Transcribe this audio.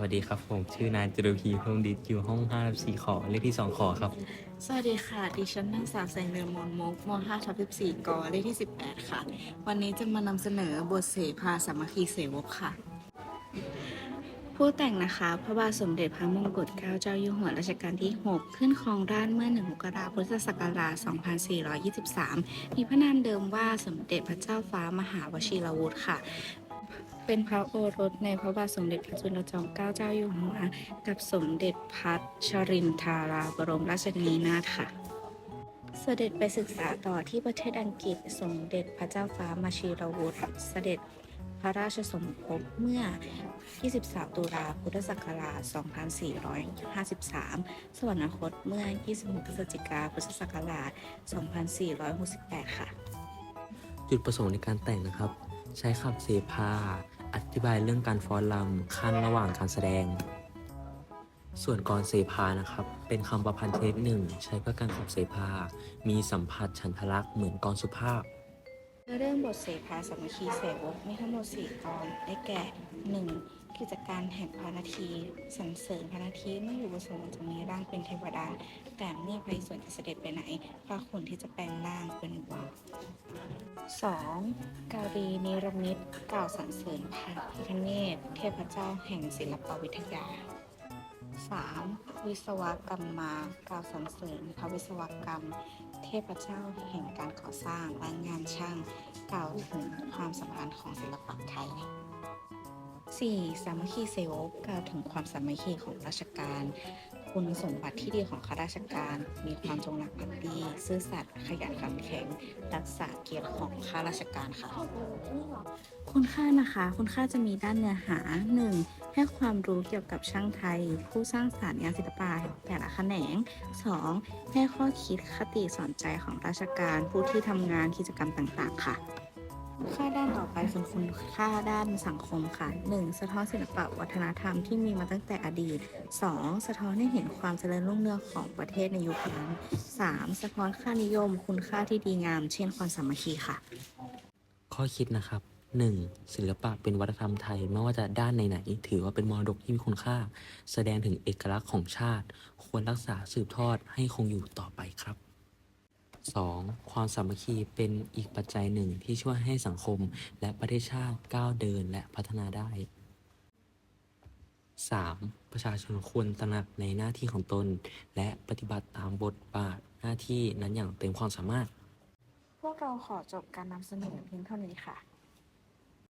วัสดีครับผมชื่อนายจรุพีพงดิตอยู่ห้อง54ขอเลขที่ 2 ขอครับ สวัสดีค่ะ ดิฉันนางสาวแสงเดือนมนมุกม5ทับ14กเลขที่ 18 ค่ะ วันนี้จะมานำเสนอบทเสภาสามัคคีเสวกค่ะ ผู้แต่งนะคะ พระบาทสมเด็จพระมงกุฎเกล้าเจ้าอยู่หัวรัชกาลที่ 6 ขึ้นครองราชย์เมื่อ 1 มกราคมพุทธศักราช 2423 มีพระนามเดิมว่าสมเด็จพระเจ้าฟ้ามหาวชิรวุฒิค่ะ เป็นพระโอรสในพระบาทสมเด็จพระจุลจอมเกล้าเจ้าอยู่หัวกับสมเด็จพัชรินทราบรมราชนีนาถค่ะ เสด็จไปศึกษาต่อที่ประเทศอังกฤษสมเด็จพระเจ้าฟ้ามาชีรวุฒิเสด็จพระราชสมภพเมื่อ 23 ตุลาพุทธศักราช 2453 สวรรคตเมื่อ 26 พฤศจิกาพุทธศักราช 2468 ค่ะ จุดประสงค์ในการแต่งนะครับ ใช้ขับเสพา อธิบายเรื่องการฟ้อนรำขั้นระหว่างการแสดง ส่วนกรเสพานะครับ เป็นคำประพันธ์เทคหนึ่ง ใช้เพื่อการขับเสพามีสัมผัสฉันทลักษณ์เหมือนกรสุภาพเรื่องบทเสภาสามัคคีเสวกมีทั้งหมด4ตอนได้แก่ 1. กิจการแห่งพระนาทีสรรเสริญพระนาทีเมื่ออยู่บนสวรรค์จะมีร่างเป็นเทวดา แต่เมื่อไปส่วนจะเสด็จไปไหนพระคุณที่จะแปลงร่างเป็นวัว 2. การีนิรมิตกล่าวสรรเสริญพระพิฆเนศเทพเจ้าแห่งศิลปวิทยา 3. วิศวกรรมมากล่าวสรรเสริญพระวิศวกรรม เทพเจ้าแห่งการก่อสร้างและงานช่างกล่าวถึงความสำคัญของศิลปะไทย 4. สามัคคีเซลล์กล่าวถึงความสามัคคีของราชการ คุณสมบัติที่ดีของข้าราชการ มีความจงรักภักดี ซื่อสัตย์ขยันขันแข็ง รักษาเกียรติของข้าราชการค่ะ คุณค่านะคะ คุณค่าจะมีด้านเนื้อหา 1. ให้ความรู้เกี่ยวกับช่างไทย ผู้สร้างสรรค์งานศิลปะแต่ละแขนง 2. ให้ข้อคิดคติสอนใจของราชการผู้ที่ทำงานกิจกรรมต่าง ๆ ค่ะ ค่าด้านต่อไปคือคุณค่าด้านสังคมค่ะ 1. สะท้อนศิลปะวัฒนธรรมที่มีมาตั้งแต่อดีต 2. สะท้อนให้เห็นความเจริญรุ่งเรืองของประเทศในยุคนั้น 3. สะท้อนค่านิยม คุณค่าที่ดีงาม เช่นความสามัคคีค่ะ ข้อคิดนะครับ 1. ศิลปะเป็นวัฒนธรรมไทยไม่ว่าจะด้านไหนๆถือว่าเป็นมรดกที่มีคุณค่า แสดงถึงเอกลักษณ์ของชาติ ควรรักษาสืบทอดให้คงอยู่ต่อไปครับ 2. ความสามัคคีเป็นอีกปัจจัยหนึ่งที่ช่วยให้สังคมและประเทศชาติก้าวเดินและพัฒนาได้ 3. ประชาชนควรตระหนักในหน้าที่ของตน และปฏิบัติตามบทบาทหน้าที่นั้นอย่างเต็มความสามารถ พวกเราขอจบการนำเสนอเพียงเท่านี้ค่ะ